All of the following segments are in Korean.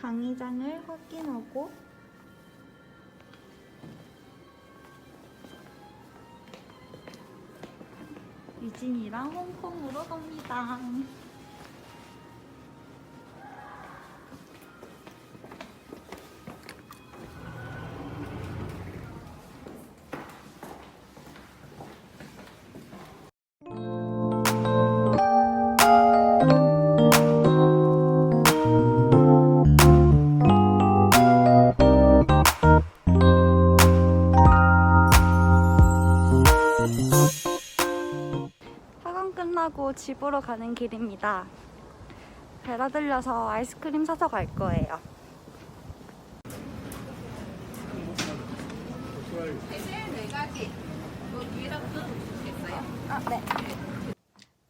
강의장을 확인하고 유진이랑 홍콩으로 갑니다. 집으로 가는 길입니다. 배라 들려서 아이스크림 사서 갈 거예요. 아, 네.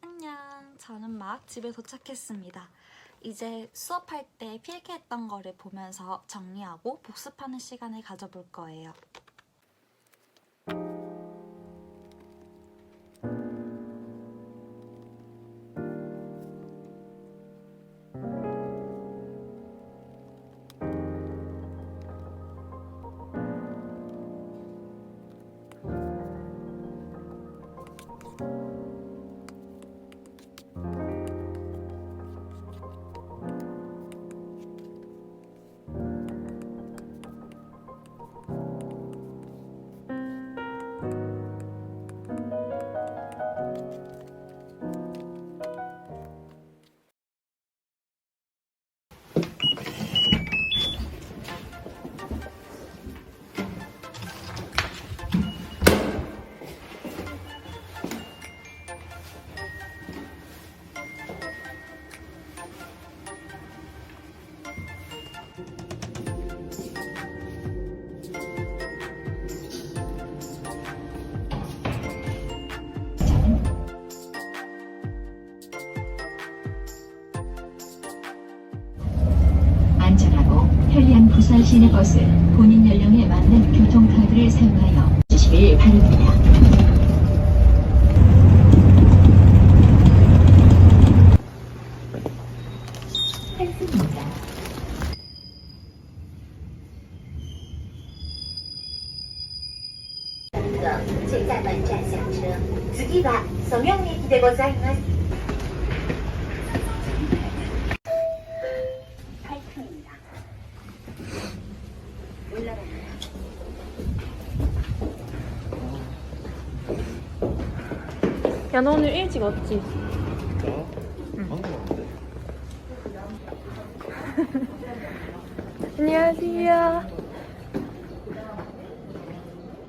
안녕. 저는 막 집에 도착했습니다. 이제 수업할 때 필기했던 거를 보면서 정리하고 복습하는 시간을 가져볼 거예요. 편리한 부산 시내버스 본인 연령에 맞는 교통카드를 사용하여 주시길 바랍니다. 헬스입니다. 请在本站下车。次はソミョン駅でございます。 야, 너 오늘 일찍 왔지? 안녕하세요.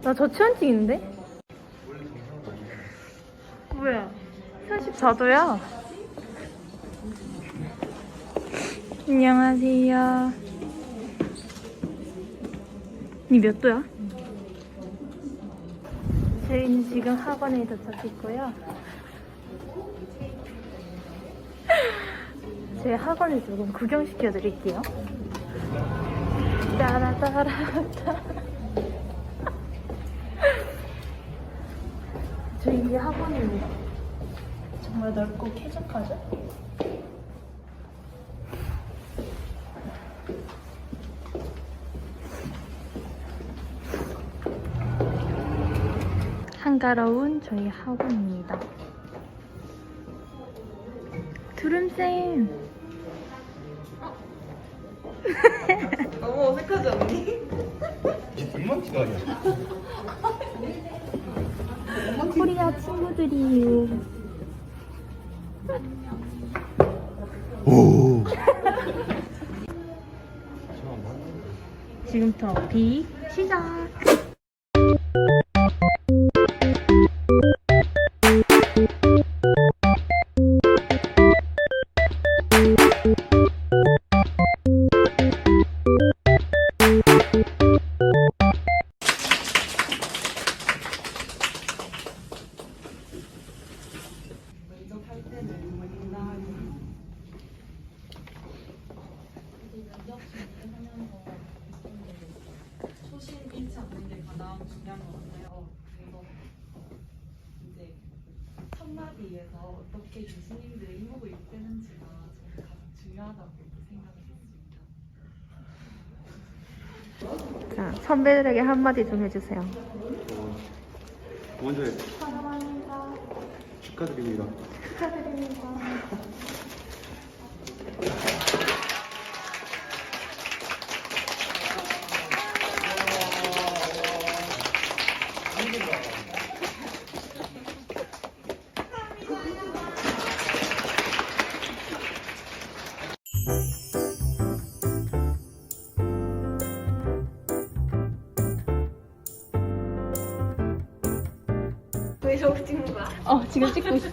나 저치원 찍인데? 뭐야? 34도야? 안녕하세요. 니 몇 도야? 저희는 지금 학원에 도착했고요. 제 학원을 조금 구경시켜 드릴게요. 따라따라따. 저희 학원이 정말 넓고 쾌적하죠? 한가로운 저희 학원입니다. 두름쌤. 너무 어색하지 않니? 백만티가 아니야. 코리아 친구들이에요. 오. 지금부터 비 시작. 어떻게 교수님들의 이목을 이끄는지가 저는 가장 중요하다고 생각했습니다. 자, 선배들에게 한마디 좀 해주세요. 어, 먼저 축하드립니다. 축하드립니다. 어, 지금 찍고 있어.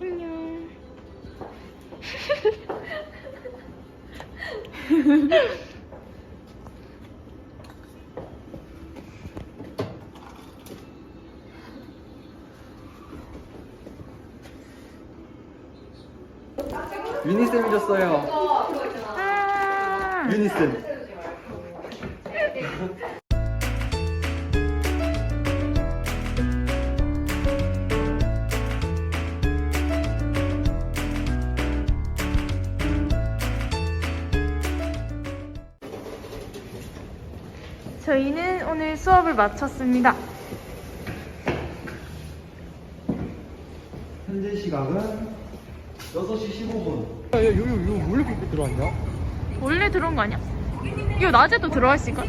안녕. 유니쌤이 줬어요. 아, 유니쌤. 저희는 오늘 수업을 마쳤습니다. 현재 시각은 6시 15분. 야, 야, 여기, 여기 왜 이렇게 들어왔냐? 원래 들어온 거 아니야? 이거 낮에도 들어와 있을까?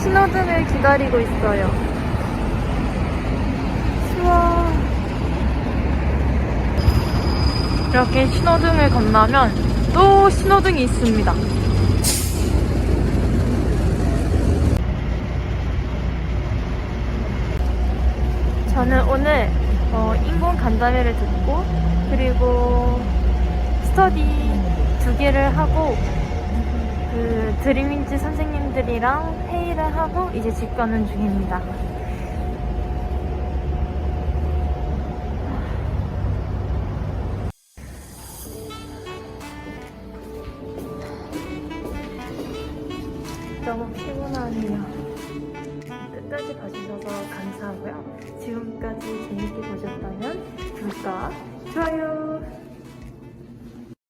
신호등을 기다리고 있어요. 추워. 이렇게 신호등을 건너면 또 신호등이 있습니다. 저는 오늘 어, 인공 간담회를 듣고 그리고 스터디 두 개를 하고 그 드림인지 선생님들이랑 회의를 하고 이제 집 가는 중입니다. 너무 피곤하네요. 끝까지 봐주셔서 감사하고요. 지금까지 재밌게 보셨다면 구독과 좋아요